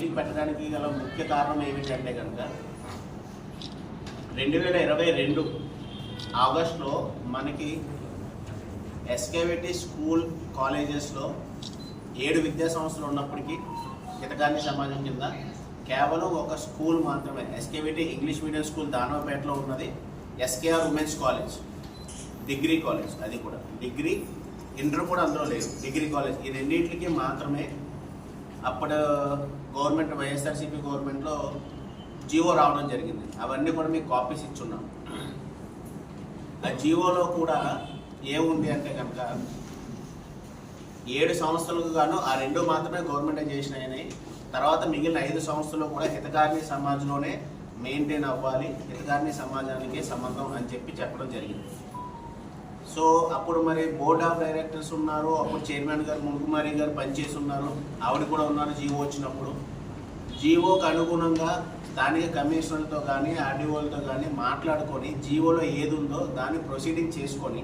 Meeting పెట్టడానికి గల ముఖ్య కారణం ఏమిటంటే కనుక రెండు వేల ఇరవై రెండు ఆగస్టులో మనకి ఎస్కేవిటీ స్కూల్ కాలేజెస్లో ఏడు విద్యా సంస్థలు ఉన్నప్పటికీ హితకాన్ని సమాజం కింద కేవలం ఒక స్కూల్ మాత్రమే ఎస్కేవిటీ ఇంగ్లీష్ మీడియం స్కూల్ దానవపేటలో ఉన్నది SKR women's college degree college అది కూడా. డిగ్రీ ఇంటర్ కూడా అందులో లేదు డిగ్రీ కాలేజ్. ఈ రెండింటికి మాత్రమే అప్పుడు గవర్నమెంట్ వైఎస్ఆర్సీపీ గవర్నమెంట్లో జీవో రావడం జరిగింది. అవన్నీ కూడా మీకు కాపీస్ ఇచ్చున్నాం. ఆ జీవోలో కూడా ఏముంది అంటే కనుక ఏడు సంస్థలకు గాను ఆ రెండు మాత్రమే గవర్నమెంట్ చేసినాయని తర్వాత మిగిలిన ఐదు సంస్థలు కూడా హితకారిణి సమాజంలోనే మెయింటైన్ అవ్వాలి. హితకారిణి సమాజానికి సంబంధం అని చెప్పి చెప్పడం జరిగింది. సో అప్పుడు మరి బోర్డ్ ఆఫ్ డైరెక్టర్స్ ఉన్నారు అప్పుడు చైర్మన్ గారు మునుకుమారి గారు పనిచేసి ఉన్నారు ఆవిడ కూడా ఉన్నారు జీవో వచ్చినప్పుడు. జీవోకి అనుగుణంగా స్థానిక కమిషనర్తో కానీ ఆర్డీఓలతో కానీ మాట్లాడుకొని జీవోలో ఏది ఉందో దాన్ని ప్రొసీడింగ్ చేసుకొని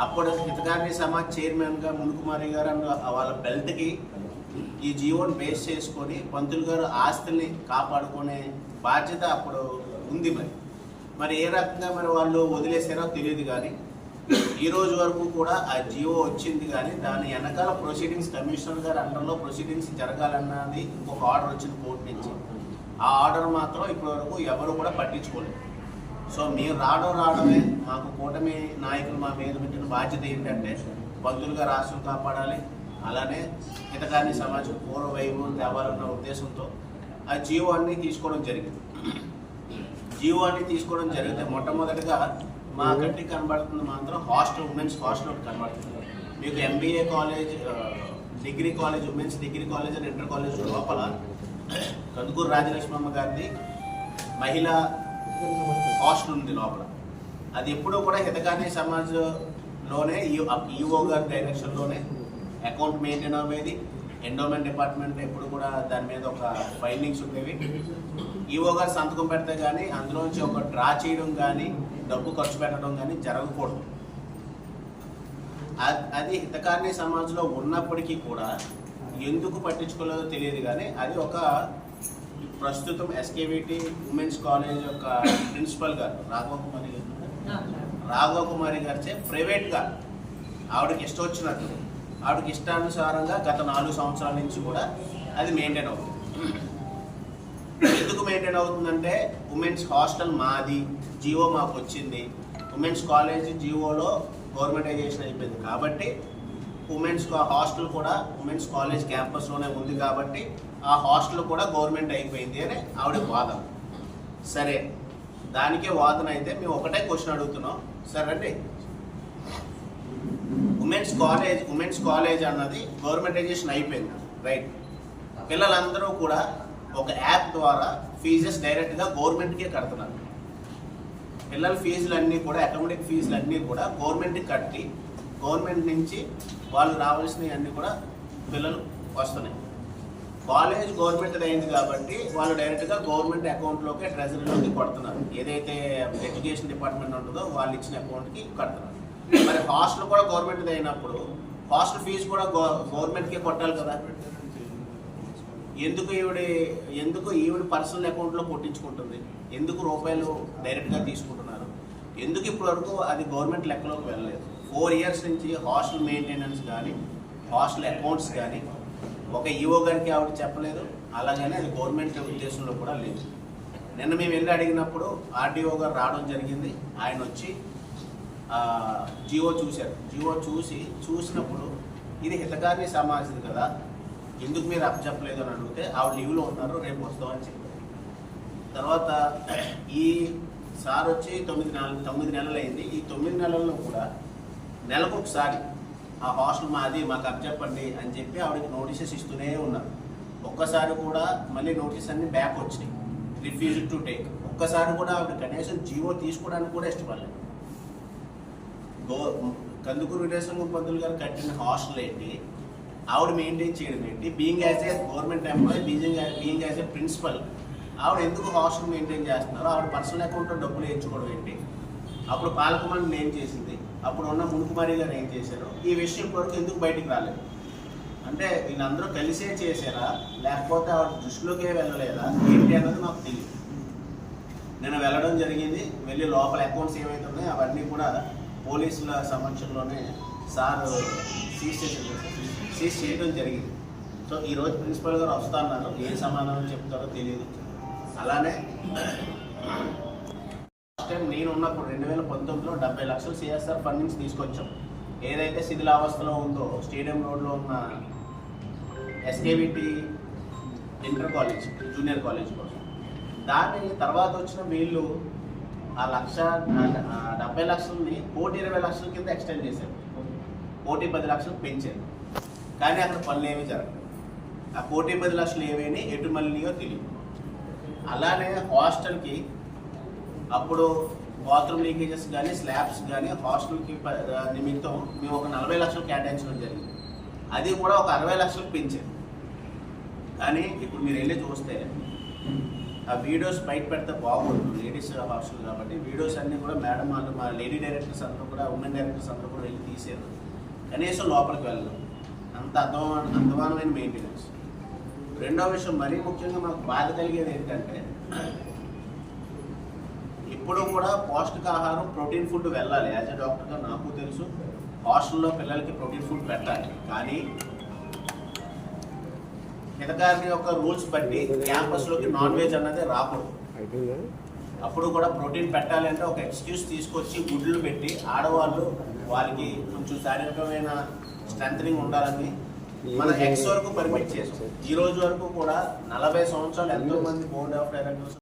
అప్పుడు హితకారిణి సమాజ్ చైర్మన్గా మునుకుమారి గారు అన్న వాళ్ళ బెల్ట్కి ఈ జీవోని బేస్ చేసుకొని పంతులు గారు ఆస్తుల్ని కాపాడుకునే బాధ్యత అప్పుడు ఉంది మరి. మరి ఏ రకంగా మరి వాళ్ళు వదిలేసారో తెలియదు కానీ ఈ రోజు వరకు కూడా ఆ జియో వచ్చింది కానీ దాని వెనకాల ప్రొసీడింగ్స్ కమిషనర్ గారి అండర్లో ప్రొసీడింగ్స్ జరగాలన్నది ఇంకొక ఆర్డర్ వచ్చింది కోర్టు నుంచి. ఆ ఆర్డర్ మాత్రం ఇప్పటి వరకు ఎవరు కూడా పట్టించుకోలేదు. సో మీరు రావడం రావడమే మాకు కూటమి నాయకులు మా మీద పెట్టిన బాధ్యత ఏంటంటే బంధువులుగా రాష్ట్రం కాపాడాలి. అలానే హితకాన్ని సమాజం పూర్వ వైభవం తేవాలన్న ఉద్దేశంతో ఆ జియో అన్ని తీసుకోవడం జరిగింది. జియో అన్ని తీసుకోవడం జరిగితే మొట్టమొదటిగా మా కంటికి కనబడుతుంది మాత్రం హాస్టల్ ఉమెన్స్ హాస్టల్ ఒకటి కనబడుతుంది. మీకు MBA college degree college women's degree college and inter college లోపల కందుకూరు రాజలక్ష్మమ్మ గారిది మహిళా హాస్టల్ ఉంది లోపల. అది ఎప్పుడూ కూడా హితకాని సమాజ్లోనే ఈఓ గారి డైరెక్షన్లోనే అకౌంట్ మెయింటైన్ అవ్వేది. ఎండోమెంట్ డిపార్ట్మెంట్ ఎప్పుడు కూడా దాని మీద ఒక ఫైండింగ్స్ ఉండేవి. ఈఓ గారు సంతకం పెడితే కానీ అందులోంచి ఒక డ్రా చేయడం కానీ డబ్బు ఖర్చు పెట్టడం కానీ జరగకూడదు. అది హితకారిణి సమాజంలో ఉన్నప్పటికీ కూడా ఎందుకు పట్టించుకోలేదో తెలియదు కానీ అది ఒక ప్రస్తుతం ఎస్కేవిటి ఉమెన్స్ కాలేజ్ యొక్క ప్రిన్సిపల్ గారు రాఘవ కుమారి గారు. రాఘవ కుమారి గారిచే ప్రైవేట్గా ఆవిడకి ఇష్టం వచ్చినట్టు. ఆవిడకి ఇష్టానుసారంగా గత నాలుగు సంవత్సరాల నుంచి కూడా అది మెయింటైన్ అవుతుంది. ఎందుకు మెయింటైన్ అవుతుందంటే ఉమెన్స్ హాస్టల్ మాది జియో మాకు వచ్చింది. ఉమెన్స్ కాలేజ్ జియోలో గవర్నమెంటైజేషన్ అయిపోయింది. కాబట్టి ఉమెన్స్ హాస్టల్ కూడా ఉమెన్స్ కాలేజ్ క్యాంపస్లోనే ఉంది కాబట్టి ఆ హాస్టల్ కూడా గవర్నమెంట్ అయిపోయింది అని ఆవిడ వాదన. సరే దానికే వాదన అయితే మేము ఒకటే క్వశ్చన్ అడుగుతున్నాం. సరే అండి ఉమెన్స్ కాలేజ్ ఉమెన్స్ కాలేజ్ అన్నది గవర్నమెంటైజేషన్ అయిపోయింది. రైట్ పిల్లలందరూ కూడా ఒక యాప్ ద్వారా ఫీజెస్ డైరెక్ట్గా గవర్నమెంట్కే కడుతున్నారు. పిల్లల ఫీజులు అన్నీ కూడా అకాడమిక్ ఫీజులు అన్నీ కూడా గవర్నమెంట్కి కట్టి గవర్నమెంట్ నుంచి వాళ్ళు రావాల్సినవి అన్నీ కూడా పిల్లలు వస్తున్నాయి. కాలేజ్ గవర్నమెంట్ అయింది కాబట్టి వాళ్ళు డైరెక్ట్గా గవర్నమెంట్ అకౌంట్లోకి ట్రెజరీలోకి కొడుతున్నారు. ఏదైతే ఎడ్యుకేషన్ డిపార్ట్మెంట్ ఉంటుందో వాళ్ళు ఇచ్చిన అకౌంట్కి కడుతున్నారు. మరి హాస్టల్ కూడా గవర్నమెంట్ అయినప్పుడు హాస్టల్ ఫీజు కూడా గవర్నమెంట్కే కొట్టాలి కదా? ఎందుకు ఈవిడ ఎందుకు ఈవిడ పర్సనల్ అకౌంట్లో కొట్టించుకుంటుంది? ఎందుకు రూపాయలు డైరెక్ట్గా తీసుకుంటున్నారు? ఎందుకు ఇప్పటి వరకు అది గవర్నమెంట్ లెక్కలోకి వెళ్ళలేదు? ఫోర్ ఇయర్స్ నుంచి హాస్టల్ మెయింటెనెన్స్ కానీ హాస్టల్ అకౌంట్స్ కానీ ఒక ఈఓ గారికి ఆవిడ చెప్పలేదు. అలాగనే అది గవర్నమెంట్ ఉద్దేశంలో కూడా లేదు. నిన్న మేము వెళ్ళి అడిగినప్పుడు ఆర్డీఓ గారు రావడం జరిగింది. ఆయన వచ్చి జియో చూశారు. జియో చూసి చూసినప్పుడు ఇది హితకారి సమాజం కదా. ఎందుకు మీరు అప్పచెప్పలేదు అని అడిగితే ఆవిడ లీవ్లో ఉన్నారు రేపు వస్తామని చెప్పారు. తర్వాత ఈ సార్ వచ్చి తొమ్మిది నెలలు తొమ్మిది నెలలు అయింది. ఈ తొమ్మిది నెలల్లో కూడా నెలకు ఒకసారి ఆ హాస్టల్ మాది మాకు అప్పచెప్పండి అని చెప్పి ఆవిడకి నోటీసెస్ ఇస్తూనే ఉన్నారు. ఒక్కసారి కూడా మళ్ళీ నోటీస్ అన్ని బ్యాక్ వచ్చినాయి. రిఫ్యూజ్ టు టేక్ ఒక్కసారి కూడా ఆవిడ కనీసం జీవో తీసుకోవడానికి కూడా ఇష్టపడలేదు. గో కందుకూరు వీరేశ్వర పంతులు గారు కట్టిన హాస్టల్ ఏంటి? ఆవిడ మెయింటైన్ చేయడం ఏంటి? Being as a government employee being being as a principal ఆవిడ ఎందుకు హాస్టల్ మెయింటైన్ చేస్తున్నారు ఆవిడ పర్సనల్ అకౌంట్లో డబ్బులు వేయించుకోవడం ఏంటి? అప్పుడు పాలకుమారిని ఏం చేసింది. అప్పుడు ఉన్న మునుకుమారి గారు ఏం చేశారు? ఈ విషయం ఇప్పటివరకు ఎందుకు బయటికి రాలేదు? అంటే వీళ్ళందరూ కలిసే చేసారా లేకపోతే ఆవిడ దృష్టిలోకే వెళ్ళలేదా? ఏంటి అన్నది మాకు తెలియదు. నేను వెళ్ళడం జరిగింది. వెళ్ళి లోపల అకౌంట్స్ ఏవైతే ఉన్నాయో అవన్నీ కూడా పోలీసుల సమక్షంలోనే సార్ సీజ్ చేసి సీజ్ చేయడం జరిగింది. సో ఈరోజు ప్రిన్సిపల్ గారు వస్తున్నారు ఏ సమాధానం చెప్తారో తెలియదు అలానే ఫస్ట్ టైం నేను ఉన్నప్పుడు రెండు వేల పంతొమ్మిదిలో డెబ్బై లక్షలు సిఎస్ఆర్ ఫండింగ్స్ తీసుకొచ్చాం. ఏదైతే శిథిలావస్థలో ఉందో స్టేడియం రోడ్లో ఉన్న SKVT inter college junior college కోసం. దాన్ని తర్వాత వచ్చిన వీళ్ళు ఆ లక్ష డెబ్బై లక్షలని కోటి ఇరవై లక్షల కింద ఎక్స్టెండ్ చేశారు. కోటి పది లక్షలు పెంచారు. కానీ అక్కడ పనులు ఏమీ జరగదు ఆ కోటి పది లక్షలు ఏమేమి ఎటు మళ్ళీయో తెలియదు. అలానే హాస్టల్కి అప్పుడు బాత్రూమ్ లీకేజెస్ కానీ స్లాబ్స్ కానీ హాస్టల్కి నిమిత్తం మేము ఒక నలభై లక్షలు కేటాయించడం జరిగింది. అది కూడా ఒక అరవై లక్షలకు పెంచారు. కానీ ఇప్పుడు మీరు వెళ్ళి చూస్తే ఆ వీడియోస్ బయట పెడితే బాగుంటుంది లేడీస్ హాస్టల్ కాబట్టి వీడియోస్ అన్నీ కూడా మేడం వాళ్ళు మా లేడీ డైరెక్టర్స్ అందరూ కూడా ఉమెన్ డైరెక్టర్స్ అందరూ కూడా వెళ్ళి తీసేరు. కనీసం లోపలికి వెళ్ళడం అంత అర్థం అర్థమానమైన మెయింటెనెన్స్ రెండో విషయం మరీ ముఖ్యంగా మాకు బాధ కలిగేది ఏంటంటే ఇప్పుడు కూడా పౌష్టికాహారం ప్రోటీన్ ఫుడ్ వెళ్ళాలి. యాజ్ ఎ డాక్టర్గా నాకు తెలుసు హాస్టల్లో పిల్లలకి ప్రోటీన్ ఫుడ్ పెట్టాలి. కానీ హితకారి యొక్క రూల్స్ బట్టి క్యాంపస్లోకి నాన్ వెజ్ అన్నది రాకూడదు. అప్పుడు కూడా ప్రోటీన్ పెట్టాలి అంటే ఒక ఎక్స్క్యూజ్ తీసుకొచ్చి గుడ్లు పెట్టి ఆడవాళ్ళు వాళ్ళకి కొంచెం శారీరకమైన స్ట్రెంగ్ ఉండాలని మన ఎక్స్ వరకు పర్మిట్ చేసాం. ఈ రోజు వరకు కూడా నలభై సంవత్సరాలు ఎంతో మంది బోర్డ్ ఆఫ్ డైరెక్టర్స్